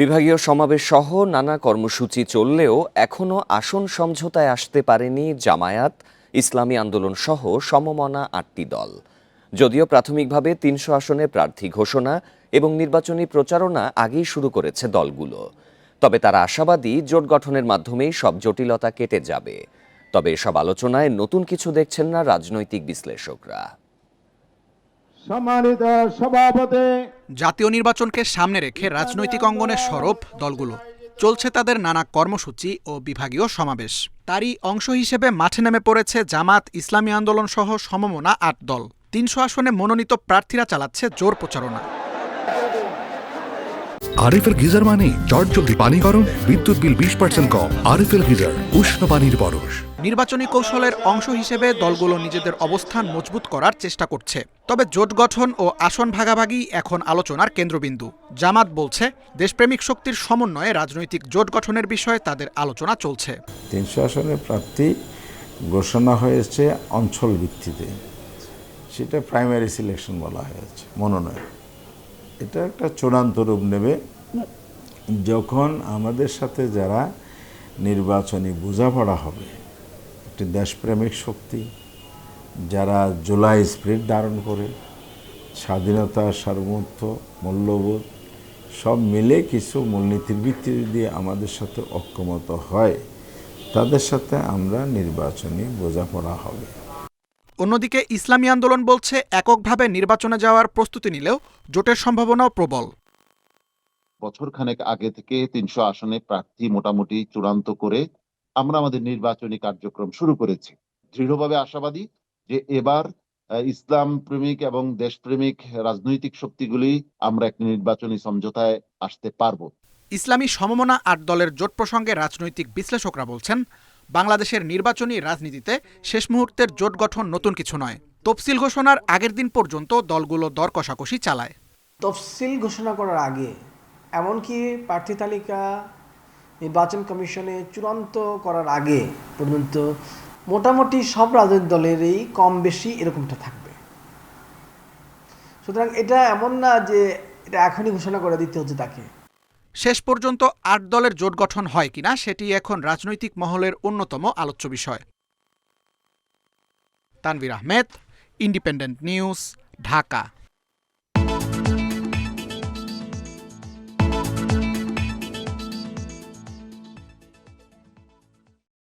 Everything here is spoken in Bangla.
বিভাগীয় সমাবেশ সহ নানা কর্মসূচি চললেও এখনও আসন সমঝোতায় আসতে পারেনি জামায়াত। ইসলামী আন্দোলন সহ সমমনা আটটি দল। যদিও প্রাথমিকভাবে তিনশো আসনে প্রার্থী ঘোষণা এবং নির্বাচনী প্রচারণা আগেই শুরু করেছে দলগুলো। তবে তারা আশাবাদী জোট গঠনের মাধ্যমেই সব জটিলতা কেটে যাবে। তবে এসব আলোচনায় নতুন কিছু দেখছেন না রাজনৈতিক বিশ্লেষকরা। সম্মানিত সভাপতি জাতীয় নির্বাচনকে সামনে রেখে রাজনৈতিক অঙ্গনে সরব দলগুলো। চলছে তাদের নানা কর্মসূচি ও বিভাগীয় সমাবেশ। তারই অংশ হিসেবে মাঠে নেমে পড়েছে জামাত ইসলামী আন্দোলন সহ সমমনা আট দল। তিনশো আসনে মনোনীত প্রার্থীরা চালাচ্ছে জোর প্রচারণা। আরএফএল গিজার মানে চটজলদি পানি গরম বিদ্যুৎ বিল বিশ পার্সেন্ট কম। আরএফএল গিজার উষ্ণ পানির পরশ নির্বাচনী কৌশলের অংশ হিসেবে দলগুলো নিজেদের অবস্থান মজবুত করার চেষ্টা করছে। তবে জোট গঠন ও আসন ভাগাভাগি এখন আলোচনার কেন্দ্রবিন্দু। জামাত বলছে, দেশপ্রেমিক শক্তির সমন্বয়ে রাজনৈতিক জোট গঠনের বিষয়ে তাদের আলোচনা চলছে। তিনশো আসনের প্রার্থী ঘোষণা হয়েছে অঞ্চল ভিত্তিতে। সেটা প্রাইমারি সিলেকশন বলা হয়েছে, মনোনয়ন। এটা একটা চূড়ান্ত রূপ নেবে। যখন আমাদের সাথে যারা নির্বাচনী বোঝাপড়া হবে একটি দেশপ্রেমিক শক্তি যারা জুলাই স্পিরিট ধারণ করে স্বাধীনতা সার্বভৌমত্ব মূল্যবোধ সব মিলে কিছু মূলনীতির ভিত্তি দিয়ে আমাদের সাথে অক্ষমত হয় তাদের সাথে আমরা নির্বাচনী বোঝাপড়া হবে। অন্যদিকে ইসলামী আন্দোলন বলছে এককভাবে নির্বাচনে যাওয়ার প্রস্তুতি নিলেও জোটের সম্ভাবনাও প্রবল। বছর খানেক আগে থেকে তিনশো আসনে প্রার্থী মোটামুটি চূড়ান্ত করে আমরা আমাদের নির্বাচনী কার্যক্রম শুরু করেছি। দৃঢ়ভাবে আশাবাদী যে এবার ইসলাম প্রেমিক এবং দেশপ্রেমিক রাজনৈতিক শক্তিগুলি আমরা একটি নির্বাচনী সমঝোতায় আসতে পারব। ইসলামী সমমনা আট দলের জোট প্রসঙ্গে রাজনৈতিক বিশ্লেষকরা বলছেন বাংলাদেশের নির্বাচনী রাজনীতিতে শেষ মুহূর্তের জোট গঠন নতুন কিছু নয়। তফসিল ঘোষণার আগের দিন পর্যন্ত দলগুলো দর কষাকষি চালায়। তফসিল ঘোষণা করার আগে এমনকি প্রার্থী তালিকা নির্বাচন কমিশনে চূড়ান্ত করার আগে পর্যন্ত মোটামুটি সব রাজনৈতিক দলেরই কম বেশি এরকমটা থাকবে। সুতরাং এটা এমন না যে এটা এখনই ঘোষণা করে দিতে হচ্ছে তাকে। শেষ পর্যন্ত আট দলের জোট গঠন হয় কিনা সেটি এখন রাজনৈতিক মহলের অন্যতম আলোচ্য বিষয়। Tanvir Ahmed, independent news, Dhaka.